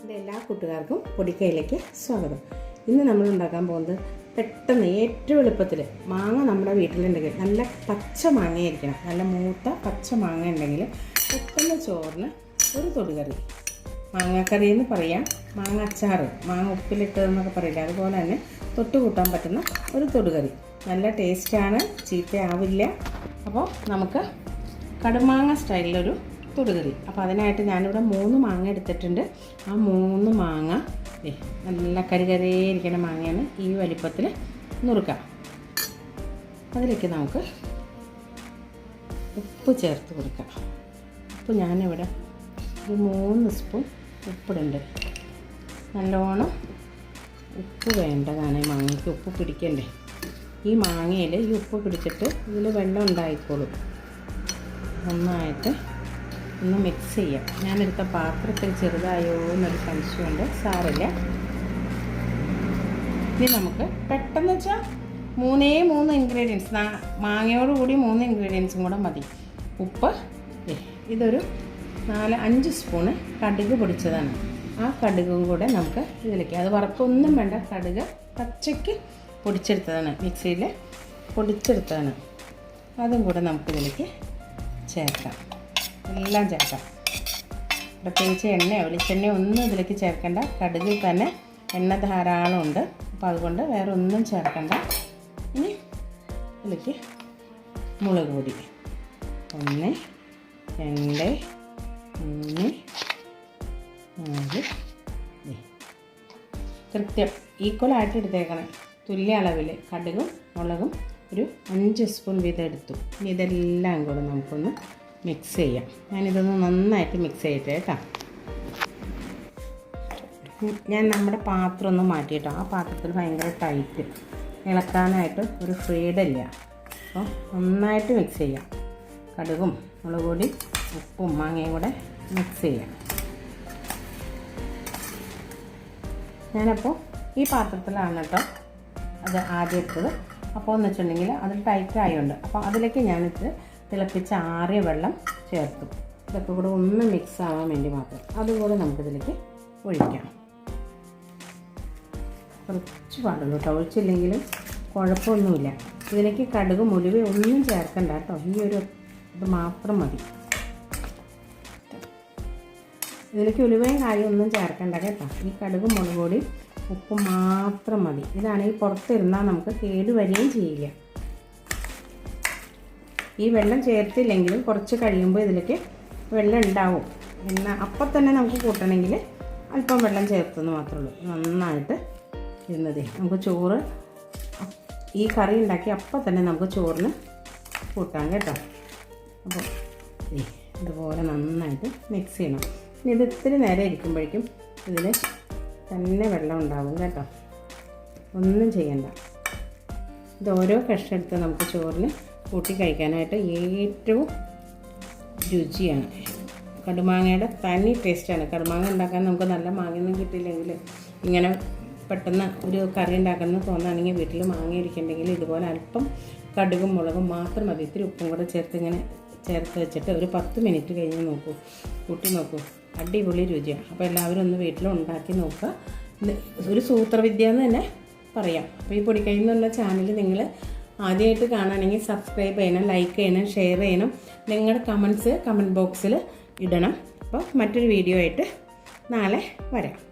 എന്റെ എല്ലാ കൂട്ടുകാർക്കും പൊടിക്കയിലേക്ക് സ്വാഗതം. ഇന്ന് നമ്മൾ ഉണ്ടാക്കാൻ പോകുന്നത് പെട്ടെന്ന് ഏറ്റവും എളുപ്പത്തിൽ മാങ്ങ നമ്മുടെ വീട്ടിലുണ്ടെങ്കിൽ നല്ല പച്ച മാങ്ങയായിരിക്കണം. നല്ല മൂത്ത പച്ച മാങ്ങ ഉണ്ടെങ്കിൽ പെട്ടെന്ന് ചോറിന് ഒരു തൊടുകറി. മാങ്ങാക്കറി എന്ന് പറയാം. മാങ്ങ അച്ചാറ് മാങ്ങ ഉപ്പിലിട്ടതെന്നൊക്കെ പറയില്ല? അതുപോലെ തന്നെ തൊട്ട് കൂട്ടാൻ പറ്റുന്ന ഒരു തൊടുകറി. നല്ല ടേസ്റ്റാണ് ചീത്തയാവില്ല. അപ്പോൾ നമുക്ക് കടുമാങ്ങ സ്റ്റൈലിലൊരു തൊടുകറി അപ്പോൾ അതിനായിട്ട് ഞാനിവിടെ മൂന്ന് മാങ്ങ എടുത്തിട്ടുണ്ട്. ആ മൂന്ന് മാങ്ങ നല്ല കരികരയിരിക്കുന്ന മാങ്ങയാണ് ഈ വലിപ്പത്തിൽ നുറുക്കാം. അതിലേക്ക് നമുക്ക് ഉപ്പ് ചേർത്ത് കൊടുക്കാം. ഉപ്പ് ഞാനിവിടെ ഒരു മൂന്ന് സ്പൂൺ ഉപ്പിടുണ്ട് നല്ലോണം ഉപ്പ് വേണ്ടതാണ് മാങ്ങയ്ക്ക്. ഉപ്പ് പിടിക്കണ്ടേ? ഈ മാങ്ങയിൽ ഈ ഉപ്പ് പിടിച്ചിട്ട് ഇതിൽ വെള്ളം ഉണ്ടായിക്കോളും. നന്നായിട്ട് ഒന്ന് മിക്സ് ചെയ്യാം. ഞാനെടുത്ത പാത്രത്തിൽ ചെറുതായോ എന്നൊരു സംശയമുണ്ട്. സാറില്ല ഇനി നമുക്ക് പെട്ടെന്ന് വെച്ചാൽ മൂന്നേ മൂന്ന് ഇൻഗ്രീഡിയൻസ് മാങ്ങയോട് കൂടി മൂന്ന് ഇൻഗ്രീഡിയൻസും കൂടെ മതി. ഉപ്പ് ഇതൊരു നാല് അഞ്ച് സ്പൂണ് കടുക് പൊടിച്ചതാണ്. ആ കടുകും കൂടെ നമുക്ക് ഇതിലേക്ക് അത് വറുത്തൊന്നും വേണ്ട കടുക് പച്ചയ്ക്ക് പൊടിച്ചെടുത്തതാണ്. മിക്സിയിൽ പൊടിച്ചെടുത്തതാണ്. അതും കൂടെ നമുക്കിതിലേക്ക് ചേർക്കാം. എല്ലാം ചേർക്കാം. പ്രത്യേകിച്ച് എണ്ണയോ വെളിച്ചെണ്ണയോ ഒന്നും ഇതിലേക്ക് ചേർക്കേണ്ട. കടുകിൽ തന്നെ എണ്ണ ധാരാളം ഉണ്ട് അപ്പോൾ അതുകൊണ്ട് വേറെ ഒന്നും ചേർക്കണ്ട. ഇനി ഇതിലേക്ക് മുളക് പൊടി. ഒന്ന് രണ്ട് മൂന്ന് നാല്. കൃത്യം ഈക്വലായിട്ട് എടുത്തേക്കണം. തുല്യ അളവിൽ കടുകും മുളകും ഒരു അഞ്ച് സ്പൂൺ വീതം എടുത്തു. ഇനി ഇതെല്ലാം കൂടെ നമുക്കൊന്ന് മിക്സ് ചെയ്യാം. ഞാനിതൊന്ന് നന്നായിട്ട് മിക്സ് ചെയ്യട്ടെ കേട്ടോ. ഞാൻ നമ്മുടെ പാത്രം ഒന്ന് മാറ്റിയിട്ടോ. ആ പാത്രത്തിൽ ഭയങ്കര ടൈറ്റ് ഇളക്കാനായിട്ട് ഒരു ഫ്രീഡം ഇല്ല. അപ്പോൾ നന്നായിട്ട് മിക്സ് ചെയ്യാം. കടുകും മുളക് പൊടി ഉപ്പും മാങ്ങയും കൂടെ മിക്സ് ചെയ്യാം. ഞാനപ്പോൾ ഈ പാത്രത്തിലാണ് കേട്ടോ അത് ആദ്യം ഇട്ടത്. അപ്പോൾ എന്ന് വെച്ചിട്ടുണ്ടെങ്കിൽ അത് ടൈറ്റ് ആയതുകൊണ്ട് അപ്പോൾ അതിലേക്ക് ഞാനിത് തിളപ്പിച്ച ആറിയ വെള്ളം ചേർത്തു. ഇതൊക്കെ കൂടെ ഒന്ന് മിക്സ് ആവാൻ വേണ്ടി മാത്രം അതുകൂടെ നമുക്കിതിലേക്ക് ഒഴിക്കാം. കുറച്ച് പാടുള്ളൂ കേട്ടോ. ഒഴിച്ചില്ലെങ്കിലും കുഴപ്പമൊന്നുമില്ല. ഇതിലേക്ക് കടുക് മുഴുവ ഒന്നും ചേർക്കണ്ട കേട്ടോ. ഈ ഒരു ഇത് മാത്രം മതി. ഇതിലേക്ക് ഉലുവയും കായും ഒന്നും ചേർക്കണ്ട കേട്ടോ. ഈ കടുക് മുളക് പൊടി ഉപ്പ് മാത്രം മതി. ഇതാണെങ്കിൽ പുറത്തിരുന്നാൽ നമുക്ക് കേടുവരികയും ചെയ്യില്ല. ഈ വെള്ളം ചേർത്തില്ലെങ്കിലും കുറച്ച് കഴിയുമ്പോൾ ഇതിലേക്ക് വെള്ളം ഉണ്ടാവും. എന്നാൽ അപ്പം തന്നെ നമുക്ക് കൂട്ടണമെങ്കിൽ അല്പം വെള്ളം ചേർത്തെന്ന് മാത്രമേ ഉള്ളൂ. നന്നായിട്ട് ഇരുന്നതേ. നമുക്ക് ചോറ് ഈ കറി ഉണ്ടാക്കി അപ്പം തന്നെ നമുക്ക് ചോറിന് കൂട്ടാം കേട്ടോ. അപ്പോൾ ഇതുപോലെ നന്നായിട്ട് മിക്സ് ചെയ്യണം. ഇനി ഇത് ഇത്തിരി നേരം ഇരിക്കുമ്പോഴേക്കും ഇതിൽ തന്നെ വെള്ളം ഉണ്ടാവും കേട്ടോ. ഒന്നും ചെയ്യണ്ട. ഇത് ഓരോ കഷ്ണം എടുത്ത് നമുക്ക് ചോറിന് കൂട്ടി കഴിക്കാനായിട്ട് ഏറ്റവും രുചിയാണ്. കടുമാങ്ങയുടെ തനി ടേസ്റ്റാണ് കടുമാങ്ങ ഉണ്ടാക്കാൻ നമുക്ക് നല്ല മാങ്ങയൊന്നും കിട്ടിയില്ലെങ്കിൽ ഇങ്ങനെ പെട്ടെന്ന് ഒരു കറി ഉണ്ടാക്കണമെന്ന് തോന്നുകയാണെങ്കിൽ വീട്ടിൽ മാങ്ങ ഇരിക്കുന്നുണ്ടെങ്കിൽ ഇതുപോലെ അല്പം കടുകും മുളകും മാത്രം മതി. ഇത്തിരി ഉപ്പും കൂടെ ചേർത്ത് ഇങ്ങനെ ചേർത്ത് വെച്ചിട്ട് ഒരു പത്ത് മിനിറ്റ് കഴിഞ്ഞ് നോക്കൂ. കൂട്ടി നോക്കൂ. അടിപൊളി രുചിയാണ്. അപ്പോൾ എല്ലാവരും ഒന്ന് വീട്ടിൽ ഉണ്ടാക്കി നോക്കുക. ഒരു സൂത്രവിദ്യ എന്ന് തന്നെ പറയാം. അപ്പോൾ ഈ പൊടിക്കൈ എന്നുള്ള ചാനൽ നിങ്ങൾ ആദ്യമായിട്ട് കാണുകയാണെങ്കിൽ സബ്സ്ക്രൈബ് ചെയ്യണം ലൈക്ക് ചെയ്യണം ഷെയർ ചെയ്യണം. നിങ്ങളുടെ കമൻസ് കമന്റ് ബോക്സിൽ ഇടണം. അപ്പോൾ മറ്റൊരു വീഡിയോ ആയിട്ട് നാളെ വരാം.